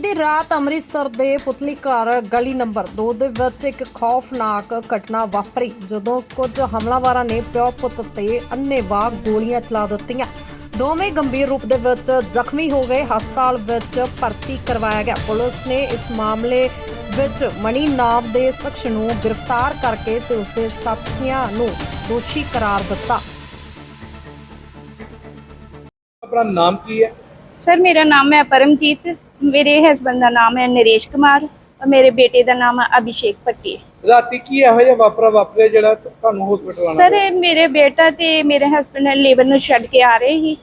ਦੀ ਰਾਤ ਅੰਮ੍ਰਿਤਸਰ ਦੇ ਪੁਤਲੀ ਘਰ ਗਲੀ ਨੰਬਰ 2 ਦੇ ਵਿੱਚ ਇੱਕ ਖੌਫਨਾਕ ਘਟਨਾ ਵਾਪਰੀ ਜਦੋਂ ਕੁਝ ਹਮਲਾਵਰਾਂ ਨੇ ਪਿਓ ਪੁੱਤ ਤੇ ਅੰਨ੍ਹੇਵਾਹ ਗੋਲੀਆਂ ਚਲਾ ਦਿੱਤੀਆਂ। ਦੋਵੇਂ ਗੰਭੀਰ ਰੂਪ ਦੇ ਵਿੱਚ ਜ਼ਖਮੀ ਹੋ ਗਏ ਹਸਪਤਾਲ ਵਿੱਚ ਭਰਤੀ ਕਰਵਾਇਆ ਗਿਆ। ਪੁਲਿਸ ਨੇ ਇਸ ਮਾਮਲੇ ਵਿੱਚ ਮਣੀ ਨਾਮ ਦੇ ਸ਼ਖਸ ਨੂੰ ਗ੍ਰਿਫਤਾਰ ਕਰਕੇ ਤੇ ਉਸਦੇ ਸਾਥੀਆਂ ਨੂੰ ਦੋਸ਼ੀ ਕਰਾਰ ਦਿੱਤਾ। ਆਪਣਾ ਨਾਮ ਕੀ ਹੈ? ਸਰ ਮੇਰਾ ਨਾਮ ਹੈ ਪਰਮਜੀਤ। ਮੇਰੇ ਹਸਬੰਦ ਦਾ ਨਾਮ ਹੈ ਨਰੇਸ਼ ਕੁਮਾਰ ਔਰ ਮੇਰੇ ਬੇਟੇ ਦਾ ਨਾਮ ਹੈ ਅਭਿਸ਼ੇਕ ਭੱਟੀ। ਰਾਤੀ ਕੀ ਇਹੋ ਜਿਹਾ ਵਾਪਰਾ ਵਾਪਰਿਆ ਜਿਹੜਾ ਤੁਹਾਨੂੰ ਹਸਪੀਟਲ ਆਣਾ ਸਰ ਇਹ ਮੇਰੇ ਬੇਟਾ ਤੇ ਮੇਰੇ ਹਸਬੰਡ ਲੇਬਰ ਨੂੰ ਛੱਡ ਕੇ ਆ ਰਹੇ ਸੀ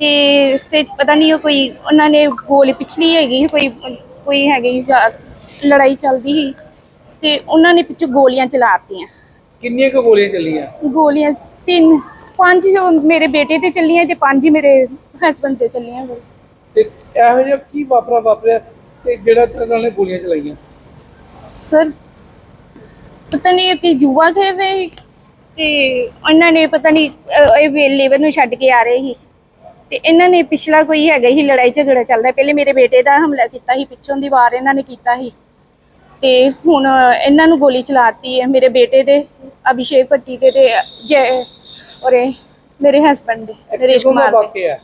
ਤੇ 'ਚ ਪਤਾ ਨਹੀਂ ਉਹ ਕੋਈ ਉਹਨਾਂ ਨੇ ਗੋਲੀ ਪਿਛਲੀ ਹੈਗੀ ਕੋਈ ਕੋਈ ਹੈਗੀ ਜਾਂ ਲੜਾਈ ਚੱਲਦੀ ਸੀ ਤੇ ਉਹਨਾਂ ਨੇ ਪਿੱਛੋਂ ਗੋਲੀਆਂ ਚਲਾਤੀਆਂ ਕਿੰਨੀਆਂ ਕੁ ਗੋਲੀਆਂ ਚੱਲੀਆਂ? ਗੋਲੀਆਂ ਤਿੰਨ ਪੰਜ ਜੋ ਮੇਰੇ ਬੇਟੇ ਤੇ ਚੱਲੀਆਂ ਤੇ ਪੰਜ ਹੀ ਮੇਰੇ ਹਸਬੰਡ ਤੇ ਚੱਲੀਆਂ ਤੇ ਇਹੋ ਜਿਹਾ ਕੀ ਵਾਪਰਾ ਵਾਪਰਿਆ ਤੇ ਜਿਹੜਾ ਉਹਨਾਂ ਨੇ ਗੋਲੀਆਂ ਚਲਾਈਆਂ? ਸਰ ਪਤਾ ਨਹੀਂ ਕਿ ਜੂਆ ਖੇਡ ਰਹੇ ਸੀ ਤੇ ਉਹਨਾਂ ਨੇ ਪਤਾ ਨਹੀਂ ਅਹ, ਇਹ ਲੇਬਰ ਨੂੰ ਛੱਡ ਕੇ ਆ ਰਹੇ ਸੀ। ਤੇ ਇਹਨਾਂ ਨੇ ਪਿਛਲਾ ਕੋਈ ਹੈਗਾ ਹੀ ਲੜਾਈ ਝਗੜਾ ਚੱਲਦਾ ਪਹਿਲੇ ਮੇਰੇ ਬੇਟੇ ਦਾ ਹਮਲਾ ਕੀਤਾ ਸੀ ਪਿੱਛੋਂ ਦੀ ਵਾਰ ਇਹਨਾਂ ਨੇ ਕੀਤਾ ਸੀ। ਤੇ ਹੁਣ ਇਹਨਾਂ ਨੂੰ ਗੋਲੀ ਚਲਾਤੀ ਹੈ ਮੇਰੇ ਬੇਟੇ ਦੇ ਅਭਿਸ਼ੇਕ ਭੱਟੀ ਤੇ ਤੇ ਜੈ ਔਰ ਮੇਰੇ ਹਸਬੰਡ ਦੇ ਇਹ ਨਰੇਸ਼ ਕਿਦੋਂ ਦਾ ਕੁਮਾਰ ਦੇ। ਵਾਕਿਆ? ਹੈ?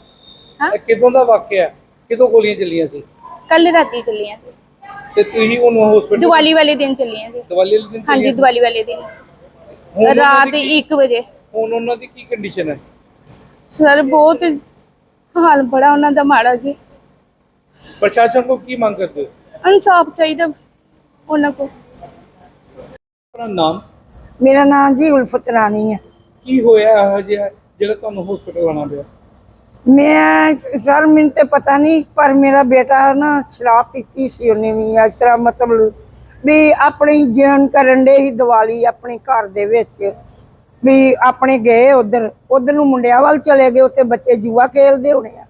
ਹਾਂ? ਇਹ ਕਿਦੋਂ ਦਾ ਵਾਕਿਆ? ਹੈ ਕਿਦੋਂ ਗੋਲੀਆਂ ਚੱਲੀਆਂ ਸੀ? ਕੱਲ ਰਾਤੀ ਚੱਲੀਆਂ ਸੀ। ਤੇ ਤੁਸੀਂ ਉਹਨੂੰ ਹਸਪੀਟਲ ਦੀਵਾਲੀ ਵਾਲੇ ਦਿਨ ਚੱਲੀਆਂ ਸੀ। ਦਵਾਈ ਵਾਲੇ ਦਿਨ ਹਾਂਜੀ? ਦੀਵਾਲੀ ਵਾਲੇ ਦਿਨ। ਰਾਤ ਦੀ ਕੀ- 1 ਵਜੇ। ਹੁਣ ਉਹਨਾਂ ਦੀ ਕੀ ਕੰਡੀਸ਼ਨ ਹੈ? ਸਰ ਬਹੁਤ ਹਾਲ ਬੜਾ ਉਹਨਾਂ ਦਾ ਮਾੜਾ ਜੀ। ਪ੍ਰਸ਼ਾਸਨ ਕੋਲ ਕੀ ਮੰਗ ਕਰਦੇ ਇਨਸਾਫ ਚਾਹੀਦਾ ਉਹਨਾਂ ਕੋ ਆਪਣਾ ਨਾਮ? ਮੇਰਾ ਨਾਮ ਜੀ ਉਲਫਤ ਰਾਣੀ ਹੈ। ਕੀ ਹੋਇਆ ਇਹੋ ਜਿਹਾ ਜਿਹੜਾ ਤੁਹਾਨੂੰ ਹਸਪੀਟਲ ਆਣਾ ਪਿਆ ਮੈਂ ਸਰ, ਮੈਨੂੰ ਤੇ ਪਤਾ ਨਹੀਂ, ਪਰ ਮੇਰਾ ਬੇਟਾ ਨਾ ਸ਼ਰਾਬ ਪੀਤੀ ਸੀ ਉਹਨੇ ਵੀ, ਇਸ ਤਰ੍ਹਾਂ ਮਤਲਬ ਵੀ ਆਪਣੀ ਜਨ ਕਰਨ ਦੇ ਹੀ ਦੀਵਾਲੀ ਆਪਣੇ ਘਰ ਦੇ ਵਿੱਚ। ਵੀ ਆਪਣੇ ਗਏ ਉਧਰ ਉਧਰ ਨੂੰ ਮੁੰਡਿਆਂ ਵੱਲ ਚਲੇ ਗਏ, ਉੱਥੇ ਬੱਚੇ ਜੂਆ ਖੇਲਦੇ ਹੋਣੇ ਆ।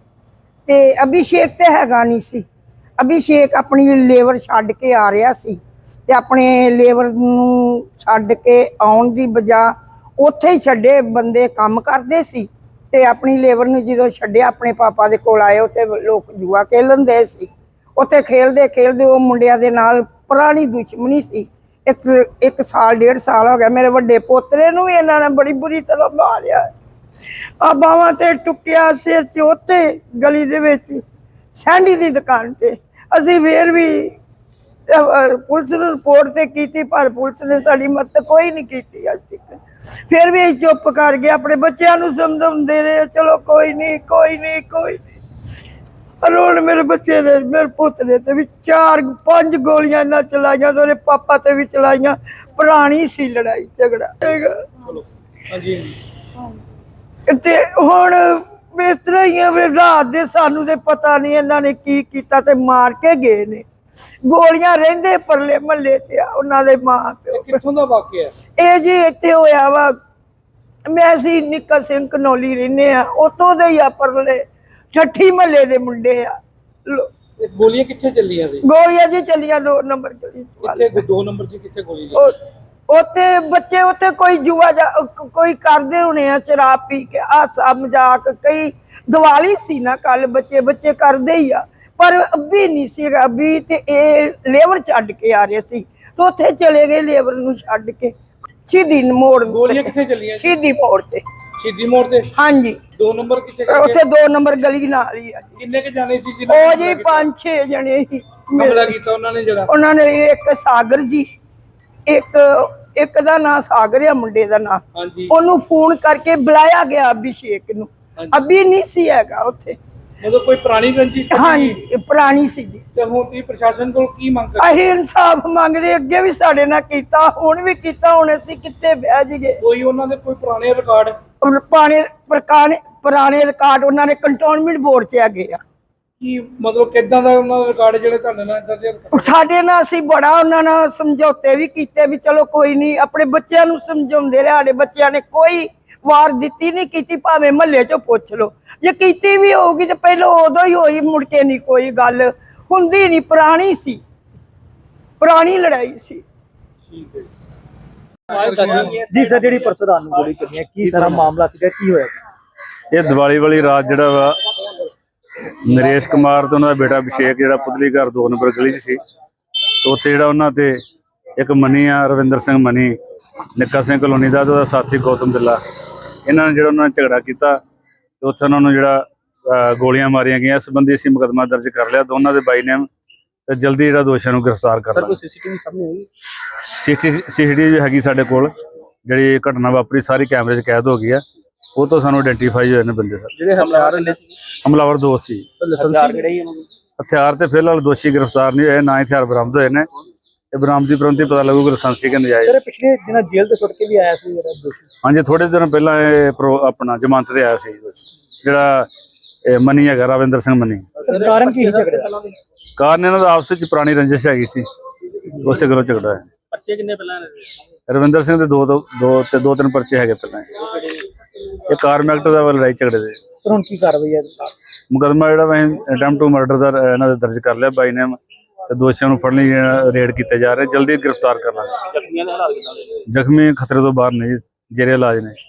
ਤੇ ਅਭਿਸ਼ੇਕ ਤੇ ਹੈਗਾ ਨਹੀਂ ਸੀ। ਅਭਿਸ਼ੇਕ ਆਪਣੀ ਲੇਬਰ ਛੱਡ ਕੇ ਆ ਰਿਹਾ ਸੀ ਤੇ ਆਪਣੇ ਲੇਬਰ ਨੂੰ ਛੱਡ ਕੇ ਆਉਣ ਦੀ ਬਜਾ ਉੱਥੇ ਹੀ ਛੱਡੇ ਬੰਦੇ ਕੰਮ ਕਰਦੇ ਸੀ। ਤੇ ਆਪਣੀ ਲੇਬਰ ਨੂੰ ਜਦੋਂ ਛੱਡਿਆ, ਆਪਣੇ ਪਾਪਾ ਦੇ ਕੋਲ ਆਏ, ਉੱਥੇ ਲੋਕ ਜੂਆ ਖੇਲਣ ਦੇ ਸੀ। ਉੱਥੇ ਖੇਲਦੇ ਖੇਲਦੇ ਉਹ ਮੁੰਡਿਆਂ ਦੇ ਨਾਲ ਪੁਰਾਣੀ ਦੁਸ਼ਮਣੀ ਸੀ। ਇੱਕ ਇੱਕ ਸਾਲ, ਡੇਢ ਸਾਲ ਹੋ ਗਿਆ, ਮੇਰੇ ਵੱਡੇ ਪੋਤਰੇ ਨੂੰ ਵੀ ਇਹਨਾਂ ਨੇ ਬੜੀ ਬੁਰੀ ਤਰ੍ਹਾਂ ਮਾਰਿਆ। ਆ ਬਾਵਾਂ ਤੇ ਟੁੱਕਿਆ ਸਿਰ 'ਚ, ਉੱਥੇ ਗਲੀ ਦੇ ਵਿੱਚ, ਸੈਂਡੀ ਦੀ ਦੁਕਾਨ ਤੇ। ਅਸੀਂ ਫੇਰ ਵੀ ਪੁਲਿਸ ਨੂੰ ਰਿਪੋਰਟ ਤੇ ਕੀਤੀ ਪਰ ਪੁਲਿਸ ਨੇ ਸਾਡੀ ਮਦਦ ਕੋਈ ਨਹੀਂ ਕੀਤੀ ਅੱਜ ਤੱਕ। ਫਿਰ ਵੀ ਚੁੱਪ ਕਰ ਗਏ ਆਪਣੇ ਬੱਚਿਆਂ ਨੂੰ ਸਮਝਾਉਂਦੇ ਰਹੇ ਚਲੋ ਕੋਈ ਨਹੀਂ ਕੋਈ ਨਹੀਂ ਕੋਈ ਹੁਣ ਮੇਰੇ ਬੱਚੇ ਨੇ ਮੇਰੇ ਪੁੱਤ ਨੇ ਤੇ ਵੀ ਚਾਰ ਪੰਜ ਗੋਲੀਆਂ ਨਾਲ ਚਲਾਈਆਂ ਤੇ ਉਹਦੇ ਪਾਪਾ ਤੇ ਵੀ ਚਲਾਈਆਂ। ਪੁਰਾਣੀ ਸੀ ਲੜਾਈ ਝਗੜਾ। ਤੇ ਹੁਣ ਇਸ ਤਰ੍ਹਾਂ ਹੀ ਆ ਵੀ ਰਾਤ ਦੇ ਸਾਨੂੰ ਤੇ ਪਤਾ ਨਹੀਂ ਇਹਨਾਂ ਨੇ ਕੀ ਕੀਤਾ ਤੇ ਮਾਰ ਕੇ ਗਏ ਨੇ। ਗੋਲੀਆਂ ਰਹਿੰਦੇ ਪਰਲੇ ਮਹੱਲੇ ਤੇ ਆ ਉਹਨਾਂ ਦੇ ਮਾਂ ਪਿਓ। ਕਿੱਥੋਂ ਦਾ ਵਾਕਿਆ? ਹੈ ਇਹ ਜੀ ਇੱਥੇ ਹੋਇਆ ਵਾ। ਮੈਂ ਸੀ ਨਿੱਕਾ ਸਿੰਘ ਕਨੌਲੀ ਰਹਿੰਦੇ ਆ ਉਤੋਂ ਦੇ ਹੀ ਆ ਪਰਲੇ ਠੱਠੀ ਮਹੱਲੇ ਦੇ ਮੁੰਡੇ ਆ। ਗੋਲੀਆਂ ਕਿੱਥੇ ਚੱਲੀਆਂ ਸੀ? ਗੋਲੀਆਂ ਜੀ ਚੱਲੀਆਂ ਦੋ ਨੰਬਰ ਗਲੀ। ਕਿੱਥੇ ਦੋ ਨੰਬਰ 'ਚ ਕਿੱਥੇ ਗੋਲੀ ਉਹ- ਉੱਥੇ ਬੱਚੇ ਉੱਥੇ ਕੋਈ ਜੂਆ ਜਾ ਕੋਈ ਕਰਦੇ ਹੋਣੇ ਆ ਸ਼ਰਾਬ ਪੀ ਕੇ ਹਾਸਾ ਮਜ਼ਾਕ ਕਈ ਦੀਵਾਲੀ ਸੀ ਨਾ ਕੱਲ ਬੱਚੇ ਬੱਚੇ ਕਰਦੇ ਹੀ ਆ। ਪਰ ਅੱਬੀ ਨਹੀਂ ਸੀਗਾ ਅੱਬੀ ਤੇ ਇਹ ਲੇਬਰ ਛੱਡ ਕੇ ਆ ਰਹੇ ਸੀ ਤੇ ਉੱਥੇ ਚਲੇ ਗਏ ਲੇਬਰ ਨੂੰ ਛੱਡ ਕੇ। ਸਿੱਧੀ ਮੋੜ ਗੋਲੀਆਂ ਕਿੱਥੇ ਚੱਲੀਆਂ ਸੀ? ਸਿੱਧੀ ਮੋੜ ਤੇ। ਸ਼ਹੀਦੀ ਮੋੜ ਤੇ? ਹਾਂਜੀ। ਦੋ ਨੰਬਰ ਕਿੱਥੇ ਉੱਥੇ ਦੋ ਨੰਬਰ ਗਲੀ ਨਾਲ ਹੀ ਆ ਜੀ। ਕਿੰਨੇ ਕ ਜਾਣੇ ਸੀ ਜਿਹਨਾਂ ਉਹ ਜੀ? ਪੰਜ ਛੇ ਜਣੇ ਸੀ। ਹਮਲਾ ਕੀਤਾ ਉਹਨਾਂ ਨੇ ਜਿਹੜਾ? ਉਹਨਾਂ ਨੇ ਇੱਕ ਸਾਗਰ ਜੀ। ਇੱਕ ਇੱਕ ਦਾ ਨਾਂ ਸਾਗਰ ਆ ਮੁੰਡੇ ਦਾ ਨਾਂ। ਹਾਂਜੀ। ਉਹਨੂੰ ਫੋਨ ਕਰਕੇ ਬੁਲਾਇਆ ਗਿਆ ਅਭਿਸ਼ੇਕ ਨੂੰ। ਹਾਂਜੀ। ਅਭੀ ਨਹੀਂ ਸੀ ਹੈਗਾ ਉੱਥੇ। ਮਤਲਬ ਕੋਈ ਪੁਰਾਣੀ ਰੰਜਿਸ਼ ਤਾਂ ਹਾਂਜੀ ਨਹੀਂ? ਇਹ ਪੁਰਾਣੀ ਸੀ ਜੀ। ਤੇ ਹੁਣ ਤੁਸੀਂ ਪ੍ਰਸ਼ਾਸਨ ਕੋਲ ਕੀ ਮੰਗ ਕਰਦੇ? ਅਸੀਂ ਇਨਸਾਫ ਮੰਗਦੇ ਅੱਗੇ ਵੀ ਸਾਡੇ ਨਾਲ ਕੀਤਾ ਹੁਣ ਵੀ ਕੀਤਾ ਹੁਣ ਅਸੀਂ ਕਿੱਥੇ ਬਹਿ ਜੀਏ ਕੋਈ ਉਹਨਾਂ ਦੇ ਕੋਈ ਪੁਰਾਣੇ ਰਿਕਾਰਡ? ਪੁਰਾਣੇ ਪੁਰਾਣੇ ਪੁਰਾਣੇ ਰਿਕਾਰਡ ਉਹਨਾਂ ਨੇ ਕੰਟੋਨਮੈਂਟ ਬੋਰਡ 'ਚ ਹੈਗੇ ਆ। ਕੀ ਮਤਲਬ ਕਿਦਾਂ ਦਾ ਉਹਨਾਂ ਦਾ ਰਿਕਾਰਡ ਜਿਹੜੇ ਤੁਹਾਡੇ ਨਾਲ ਇਦਾਂ ਦੇ ਸਾਡੇ ਨਾਲ ਅਸੀਂ ਬੜਾ ਉਹਨਾਂ ਨਾਲ ਸਮਝੌਤੇ ਵੀ ਕੀਤੇ ਵੀ ਚਲੋ ਕੋਈ ਨਹੀਂ ਆਪਣੇ ਬੱਚਿਆਂ ਨੂੰ ਸਮਝਾਉਂਦੇ ਰਹੇ ਸਾਡੇ ਬੱਚਿਆਂ ਨੇ ਕੋਈ ਵਾਰ ਦਿੱਤੀ ਨਹੀਂ ਕੀਤੀ ਭਾਵੇਂ ਮਹੱਲੇ 'ਚੋਂ ਪੁੱਛ ਲਓ। ਜੇ ਕੀਤੀ ਵੀ ਹੋਊਗੀ ਤੇ ਪਹਿਲਾਂ ਉਦੋਂ ਹੀ ਹੋਈ ਮੁੜ ਕੇ ਨਹੀਂ ਕੋਈ ਗੱਲ। ਹੁੰਦੀ ਨਹੀਂ ਪੁਰਾਣੀ ਸੀ। ਪੁਰਾਣੀ ਲੜਾਈ ਸੀ। ਠੀਕ ਹੈ ਜੀ। ਸਰ ਜਿਹੜੀ ਪਰਸੋਂ ਰਾਤ ਨੂੰ ਗੋਲੀ ਚੱਲੀ ਹੈ ਕੀ ਸਾਰਾ ਮਾਮਲਾ ਸੀਗਾ ਕੀ ਹੋਇਆ? ਇਹ ਦੀਵਾਲੀ ਵਾਲੀ ਰਾਤ ਜਿਹੜਾ ਵਾ ਨਰੇਸ਼ ਕੁਮਾਰ ਤੇ ਉਹਨਾਂ ਦਾ ਬੇਟਾ ਅਭਿਸ਼ੇਕ ਜਿਹੜਾ ਪੁਤਲੀ ਘਰ ਦੋ ਨੰਬਰ ਗਲੀ 'ਚ ਸੀ ਤੇ ਉੱਥੇ ਜਿਹੜਾ ਉਹਨਾਂ ਤੇ ਇੱਕ ਮਨੀ ਆ ਰਵਿੰਦਰ ਸਿੰਘ ਮਨੀ ਨਿੱਕਾ ਸਿੰਘ ਕਲੋਨੀ ਦਾ ਤੇ ਉਹਦਾ ਸਾਥੀ ਗੌਤਮ ਦਿੱਲਾ। ਇਹਨਾਂ ਨੇ ਜਿਹੜਾ ਉਹਨਾਂ ਨੇ ਝਗੜਾ ਕੀਤਾ ਤੇ ਉੱਥੇ ਉਹਨਾਂ ਨੂੰ ਜਿਹੜਾ ਗੋਲੀਆਂ ਮਾਰੀਆਂ ਗਈਆਂ। ਇਸ ਸੰਬੰਧੀ ਅਸੀਂ ਮੁਕੱਦਮਾ ਦਰਜ ਕਰ ਲਿਆ। ਦੋਨਾਂ ਦੇ ਬਾਈ ਨੇਮ ਤੇ ਜਲਦੀ ਜਿਹੜਾ ਦੋਸ਼ੀਆਂ ਨੂੰ ਗ੍ਰਿਫਤਾਰ ਕਰ ਸਰ ਕੋਈ ਸੀਸੀਟੀਵੀ ਸਾਹਮਣੇ ਆਈ? ਸੀਸੀਟੀਵੀ ਹੈਗੀ ਸਾਡੇ ਕੋਲ। ਜਿਹੜੀ ਘਟਨਾ ਵਾਪਰੀ ਸਾਰੀ ਕੈਮਰੇ 'ਚ ਕੈਦ ਹੋ ਗਈ ਆ ਉਹ ਤੋਂ ਸਾਨੂੰ ਆਇਡੈਂਟੀਫਾਈ ਹੋਏ ਨੇ ਬੰਦੇ ਸਰ। ਜਿਹੜੇ ਹਮਲਾਵਰ ਨੇ ਹਮਲਾਵਰ ਦੋ ਸੀ। ਹਥਿਆਰ ਤੇ ਫਿਲਹਾਲ ਦੋਸ਼ੀ ਗ੍ਰਿਫਤਾਰ ਨਹੀਂ ਹੋਏ ਨਾ ਹੀ ਹਥਿਆਰ ਬਰਾਮਦ ਹੋਏ ਨੇ। ਇਹ ਬਰਾਮਦੀ ਪ੍ਰੰਤੀ ਪਤਾ ਲੱਗੂਗਾ ਲਾਇਸੈਂਸੀ ਕਿ ਨਜਾਇਜ਼ ਸਰ ਪਿਛਲੇ ਦਿਨਾਂ ਜੇਲ੍ਹ ਤੋਂ ਛੁੱਟ ਕੇ ਵੀ ਆਇਆ ਸੀ ਜਿਹੜਾ ਦੋਸ਼ੀ? ਹਾਂਜੀ ਥੋੜੇ ਦਿਨ ਪਹਿਲਾਂ ਇਹ ਪ੍ਰੋ- ਆਪਣਾ ਜ਼ਮਾਨਤ ਤੇ ਆਇਆ ਸੀ ਦੋਸ਼ੀ। ਜਿਹੜਾ ਇਹ ਮਨੀ ਹੈਗਾ ਰਵਿੰਦਰ ਸਿੰਘ ਮਨੀ। ਸਰ ਕਾਰਨ ਕੀ ਸੀ ਝਗੜੇ ਦਾ? ਕਾਰਨ ਇਹਨਾਂ ਦਾ ਆਪਸ ਵਿੱਚ ਪੁਰਾਣੀ ਰੰਜਿਸ਼ ਹੈਗੀ ਸੀ। ਉਸੇ ਗੱਲੋਂ ਝਗੜਾ ਹੈ ਬੱਚੇ ਕਿੰਨੇ ਪਹਿਲਾਂ ਰਵਿੰਦਰ ਸਿੰਘ ਦੇ ਦੋ ਦੋ ਦੋ ਤੇ ਦੋ ਤਿੰਨ ਪਰਚੇ ਹੈਗੇ ਪਹਿਲਾਂ ਇਹ ਕਾਰਮ ਐਕਟ ਦਾ ਵਾ ਲੜਾਈ ਝਗੜੇ ਦੇ। ਸਰ ਹੁਣ ਕੀ ਕਾਰਵਾਈ ਹੈ ਮੁਕੱਦਮਾ ਜਿਹੜਾ ਮੈਂ ਅਟੈਂਪਟ ਟੂ ਮਰਡਰ ਦਾ ਇਹਨਾਂ ਦੇ ਦਰਜ ਕਰ ਲਿਆ। ਬਾਈ ਨੇਮ ਤੇ ਦੋਸ਼ੀਆਂ ਨੂੰ ਫੜਨ ਲਈ ਰੇਡ ਕੀਤੇ ਜਾ ਰਹੇ। ਜਲਦੀ ਗ੍ਰਿਫਤਾਰ ਕਰ ਲਾਂਗੇ ਜ਼ਖਮੀਆਂ ਦੇ ਹਾਲਾਤ ਕਿਦਾਂ ਜ਼ਖਮੀ ਖਤਰੇ ਤੋਂ ਬਾਹਰ ਨਹੀਂ ਜੇਰੇ ਇਲਾਜ ਨੇ।